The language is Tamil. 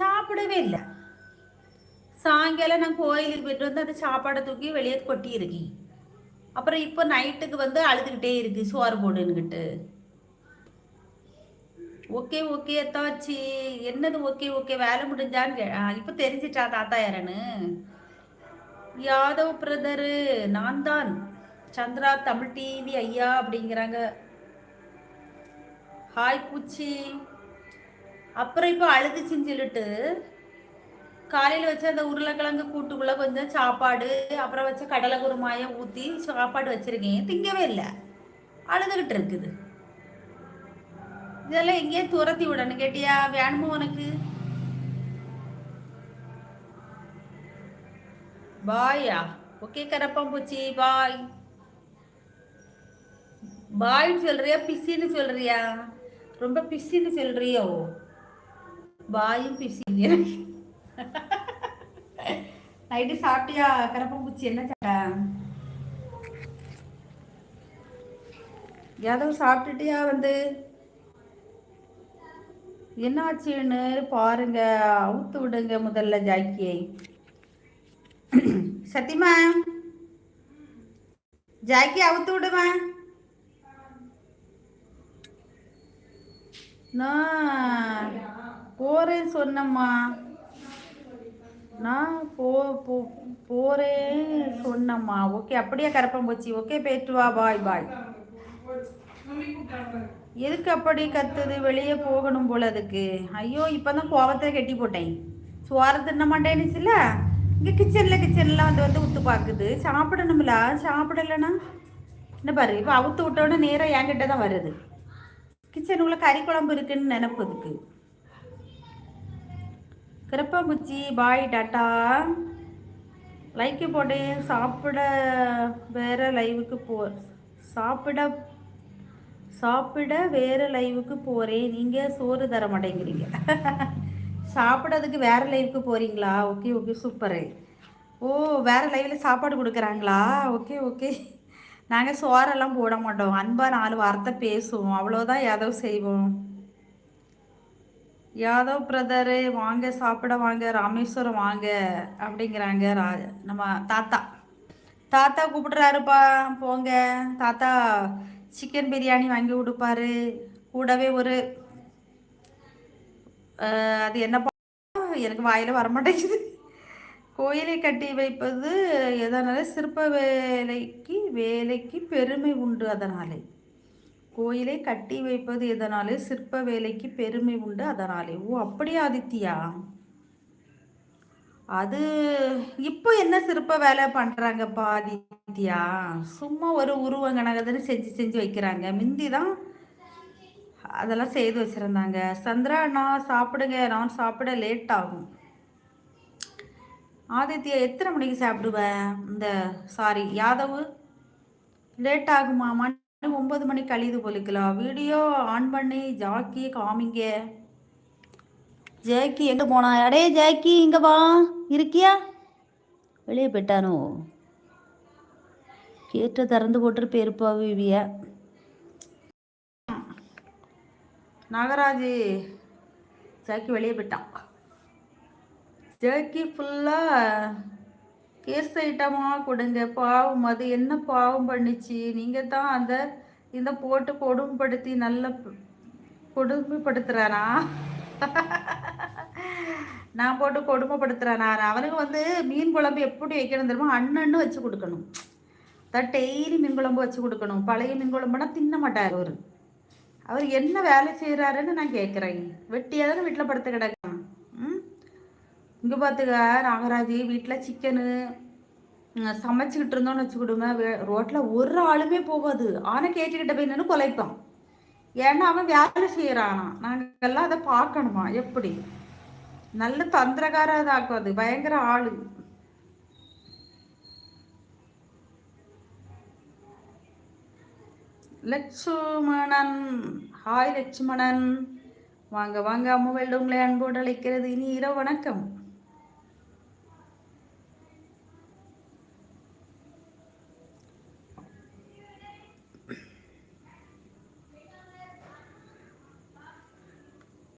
சாப்பிடவே இல்லை. சாயங்காலம் நான் கோயிலுக்கு போயிட்டு வந்து அந்த சாப்பாடை தூக்கி வெளியே கொட்டியிருக்கேன் அப்புறம் இப்போ நைட்டுக்கு வந்து அழுதுகிட்டே இருக்கு சோறு போடுன்னுக்கிட்டு ஓகே ஓகே தாச்சி என்னது ஓகே ஓகே? வேலை முடிஞ்சான்னு இப்போ தெரிஞ்சிட்டா தாத்தா யாரன்னு? யாதவ் பிரதரு நான் தான். சந்திரா தமிழ் டிவி ஐயா அப்படிங்கிறாங்க. ஹாய் பூச்சி. அப்புறம் இப்போ அழுதுச்சின்னு சொல்லிட்டு காலையில் வச்ச அந்த உருளைக்கிழங்கு கூட்டுக்குள்ளே கொஞ்சம் சாப்பாடு அப்புறம் வச்ச கடலை குருமாயை ஊற்றி சாப்பாடு வச்சுருக்கேன். திங்கவே இல்லை. அழுதுகிட்டு இருக்குது. இதெல்லாம் எங்கேயே துரத்தி விடணும் கேட்டியா? வேணுமோ உனக்கு? பாயா ஓகே கரப்பாம்பூச்சி பாய் பாய்ன்னு சொல்றியா? பிஸின்னு சொல்றியா? ரொம்ப பிஸின்னு சொல்றியோ? வாயும் பிசி நைட்டு சாப்பிட்டியா? கரப்பாம்பூச்சி என்ன சாப்பிட்ட? யாதவ் சாப்பிட்டுட்டியா வந்து? என்னாச்சுன்னு பாருங்க அவுத்து விடுங்க முதல்ல ஜாக்கியை. சத்தியமா ஜாக்கி அவுத்து விடுவேன் நான் போறேன் சொன்னம்மா. நான் போ போ போறேன் சொன்னம்மா. ஓகே அப்படியே கரப்பம் போச்சு. ஓகே போயிட்டு வா பாய் பாய். எதுக்கு அப்படி கத்துது? வெளியே போகணும் போல அதுக்கு. ஐயோ இப்பதான் கோவத்தை கட்டி போட்டேன். சோறு தின்ன மாட்டேன்னுச்சுல இங்கே கிச்சனில் கிச்சன்லாம் வந்து வந்து உத்து பார்க்குது சாப்பிடணும்ல? சாப்பிடலன்னா? என்ன பாரு இப்போ அவுத்து விட்டோன்னே நேராக என்கிட்ட தான் வருது கிச்சனுக்குள்ளே கறி குழம்பு இருக்குன்னு நினப்புதுக்கு. கிரப்பாம்பூச்சி பாய் டாட்டா. லைக்கு போட்டு சாப்பிட வேறு லைவுக்கு போ சாப்பிட சாப்பிட வேறு லைவுக்கு போகிறேன் நீங்கள் சோறு தர மாட்டேங்கிறீங்க. சாப்பிடறதுக்கு வேறு லைவுக்கு போகிறீங்களா ஓகே ஓகே சூப்பரு ஓ வேறு லைவில் சாப்பாடு கொடுக்குறாங்களா? Okay okay. நாங்கள் சோறெல்லாம் போட மாட்டோம். அன்பாக நாலு வார்த்தை பேசுவோம். அவ்வளோதான் ஏதோ செய்வோம். யாதவ் பிரதரு வாங்க சாப்பிட வாங்க ராமேஸ்வரம் வாங்க அப்படிங்கிறாங்க ரா நம்ம தாத்தா. தாத்தா கூப்பிடுறாருப்பா போங்க. தாத்தா சிக்கன் பிரியாணி வாங்கி கொடுப்பாரு. கூடவே ஒரு அது என்னப்பா எனக்கு வாயில் வரமாட்டேங்குது. கோயிலை கட்டி வைப்பது எதனால சிற்ப வேலைக்கு வேலைக்கு பெருமை உண்டு அதனாலே. கோயிலை கட்டி வைப்பது எதனாலே? சிற்ப வேலைக்கு பெருமை உண்டு அதனாலே. ஓ அப்படியா ஆதித்யா? அது இப்போ என்ன சிற்ப வேலை பண்றாங்கப்பா ஆதித்யா? சும்மா ஒரு உருவங்கனகதுன்னு செஞ்சு செஞ்சு வைக்கிறாங்க. முந்தி தான் அதெல்லாம் செய்து வச்சுருந்தாங்க. சந்திரா நான் சாப்பிடுங்க. நான் சாப்பிட லேட் ஆகும். ஆதித்யா எத்தனை மணிக்கு சாப்பிடுவேன் இந்த சாரி யாதவு லேட் ஆகுமா மணி ஒன்பது மணி கழியுது போலிக்கலாம் வீடியோ ஆன் பண்ணி. ஜாக்கி காமிங்க. ஜாக்கி எங்கே போனா? அடே ஜாக்கி இங்கே வா. இருக்கியா? வெளியே போயிட்டானோ? கேட்டை திறந்து போட்டுட்டு போயிருப்பா விவிய. நாகராஜ். ஜாக்கி வெளியே போயிட்டான். ஜாக்கி ஃபுல்லாக கேஸ் ஐட்டமாக கொடுங்க. பாவம் அது என்ன பாவம் பண்ணிச்சு? நீங்கள் தான் அந்த இந்த போட்டு கொடுமைப்படுத்தி நல்ல கொடுமைப்படுத்துகிறானா நான் போட்டு கொடுமைப்படுத்துகிறானா அவனுக்கு வந்து மீன் குழம்பு எப்படி வைக்கணும் தெரியுமா? அண்ணன்னு வச்சு கொடுக்கணும். டெய்லி மீன் குழம்பு வச்சு கொடுக்கணும். பழைய மீன் குழம்புனா தின்ன மாட்டார் அவர். அவர் என்ன வேலை செய்கிறாருன்னு நான் கேட்குறேன் வெட்டியாக தானே வீட்டில் படுத்து கிடக்கு. இங்கே பார்த்துக்க நாகராஜ் வீட்டில் சிக்கனு சமைச்சிக்கிட்டு இருந்தோம்னு வச்சுக்கிடுமே ரோட்டில் ஒரு ஆளுமே போகாது. ஆனால் கேட்டுக்கிட்ட போய் நின்று குலைப்பான். ஏன்னா அவன் வேலை செய்கிறானா நாங்கெல்லாம் அதை பார்க்கணுமா? எப்படி? நல்ல தந்திரகார இதாக்கும் பயங்கர ஆளு. லட்சுமணன். ஹாய் லட்சுமணன். வாங்க வாங்க. அம்மா வெள்ளங்களே அன்போடு அழைக்கிறது. இனி இரவு வணக்கம்.